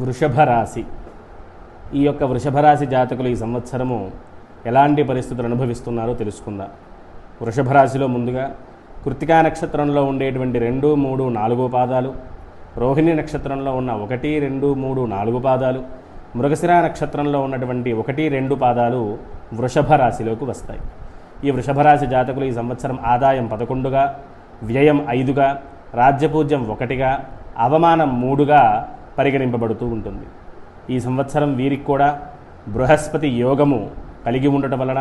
వృషభరాశి. ఈ యొక్క వృషభరాశి జాతకులు ఈ సంవత్సరము ఎలాంటి పరిస్థితులు అనుభవిస్తున్నారో తెలుసుకుందాం. వృషభరాశిలో ముందుగా కృతికా నక్షత్రంలో ఉండేటువంటి రెండు మూడు నాలుగు పాదాలు రోహిణి నక్షత్రంలో ఉన్న ఒకటి రెండు మూడు నాలుగు పాదాలు మృగశిర నక్షత్రంలో ఉన్నటువంటి ఒకటి రెండు పాదాలు వృషభ రాశిలోకి వస్తాయి. ఈ వృషభరాశి జాతకులు ఈ సంవత్సరం ఆదాయం పదకొండుగా వ్యయం ఐదుగా రాజ్యపూజ్యం ఒకటిగా అవమానం మూడుగా పరిగణింపబడుతూ ఉంటుంది. ఈ సంవత్సరం వీరికి కూడా బృహస్పతి యోగము కలిగి ఉండటం వలన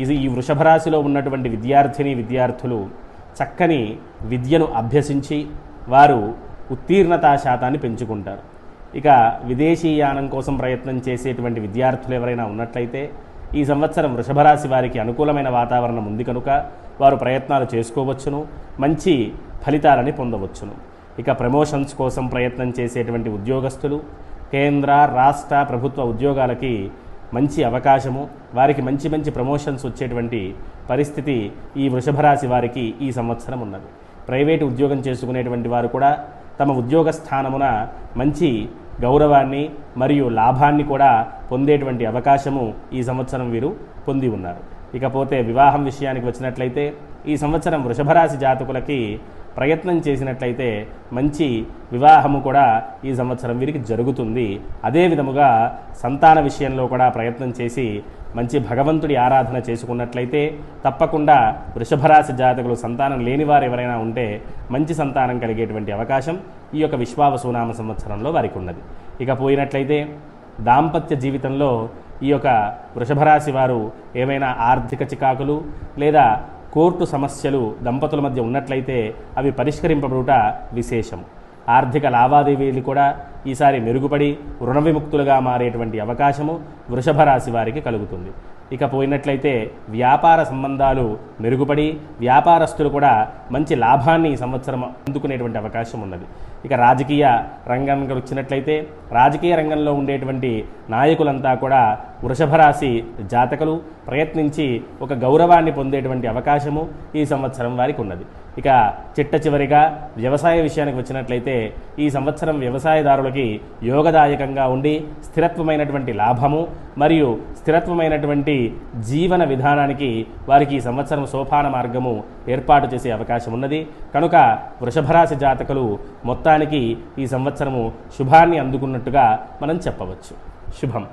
ఈ ఈ వృషభ రాశిలో ఉన్నటువంటి విద్యార్థిని విద్యార్థులు చక్కని విద్యను అభ్యసించి వారు ఉత్తీర్ణతా శాతాన్ని పెంచుకుంటారు. ఇక విదేశీయానం కోసం ప్రయత్నం చేసేటువంటి విద్యార్థులు ఎవరైనా ఉన్నట్లయితే ఈ సంవత్సరం వృషభ రాశి వారికి అనుకూలమైన వాతావరణం ఉంది కనుక వారు ప్రయత్నాలు చేసుకోవచ్చును మంచి ఫలితాలని పొందవచ్చును. ఇక ప్రమోషన్స్ కోసం ప్రయత్నం చేసేటువంటి ఉద్యోగస్తులు కేంద్ర రాష్ట్ర ప్రభుత్వ ఉద్యోగాలకి మంచి అవకాశము వారికి మంచి మంచి ప్రమోషన్స్ వచ్చేటువంటి పరిస్థితి ఈ వృషభరాశి వారికి ఈ సంవత్సరం ఉన్నది. ప్రైవేటు ఉద్యోగం చేసుకునేటువంటి వారు కూడా తమ ఉద్యోగ స్థానమున మంచి గౌరవాన్ని మరియు లాభాన్ని కూడా పొందేటువంటి అవకాశము ఈ సంవత్సరం వీరు పొంది ఉన్నారు. ఇకపోతే వివాహం విషయానికి వచ్చినట్లయితే ఈ సంవత్సరం వృషభరాశి జాతకులకి ప్రయత్నం చేసినట్లయితే మంచి వివాహము కూడా ఈ సంవత్సరం వీరికి జరుగుతుంది. అదే విధముగా సంతాన విషయంలో కూడా ప్రయత్నం చేసి మంచి భగవంతుడి ఆరాధన చేసుకున్నట్లయితే తప్పకుండా వృషభరాశి జాతకులు సంతానం లేని వారు ఎవరైనా ఉంటే మంచి సంతానం కలిగేటువంటి అవకాశం ఈ యొక్క విశ్వావసునామ సంవత్సరంలో వారికి ఉన్నది. ఇక పోయినట్లయితే దాంపత్య జీవితంలో ఈ యొక్క వృషభరాశి వారు ఏమైనా ఆర్థిక చికాకులు లేదా కోర్టు సమస్యలు దంపతుల మధ్య ఉన్నట్లయితే అవి పరిష్కరింపబడుట విశేషం ఆర్థిక లావాదేవీలు కూడా ఈసారి మెరుగుపడి రుణ విముక్తులుగా మారేటువంటి అవకాశము వృషభ రాశి వారికి కలుగుతుంది. ఇక పోయినట్లయితే వ్యాపార సంబంధాలు మెరుగుపడి వ్యాపారస్తులు కూడా మంచి లాభాన్ని ఈ సంవత్సరం అందుకునేటువంటి అవకాశం ఉన్నది. ఇక రాజకీయ రంగానికి వచ్చినట్లయితే రాజకీయ రంగంలో ఉండేటువంటి నాయకులంతా కూడా వృషభ రాశి జాతకులు ప్రయత్నించి ఒక గౌరవాన్ని పొందేటువంటి అవకాశము ఈ సంవత్సరం వారికి ఉన్నది. ఇక చిట్ట చివరిగా వ్యవసాయ విషయానికి వచ్చినట్లయితే ఈ సంవత్సరం వ్యవసాయదారులకి యోగదాయకంగా ఉండి స్థిరత్వమైనటువంటి లాభము మరియు స్థిరత్వమైనటువంటి జీవన విధానానికి వారికి ఈ సంవత్సరం సోపాన మార్గము ఏర్పాటు చేసే అవకాశం ఉన్నది. కనుక వృషభరాశి జాతకులు మొత్తానికి ఈ సంవత్సరము శుభాన్ని అందుకున్నట్టుగా మనం చెప్పవచ్చు. శుభం.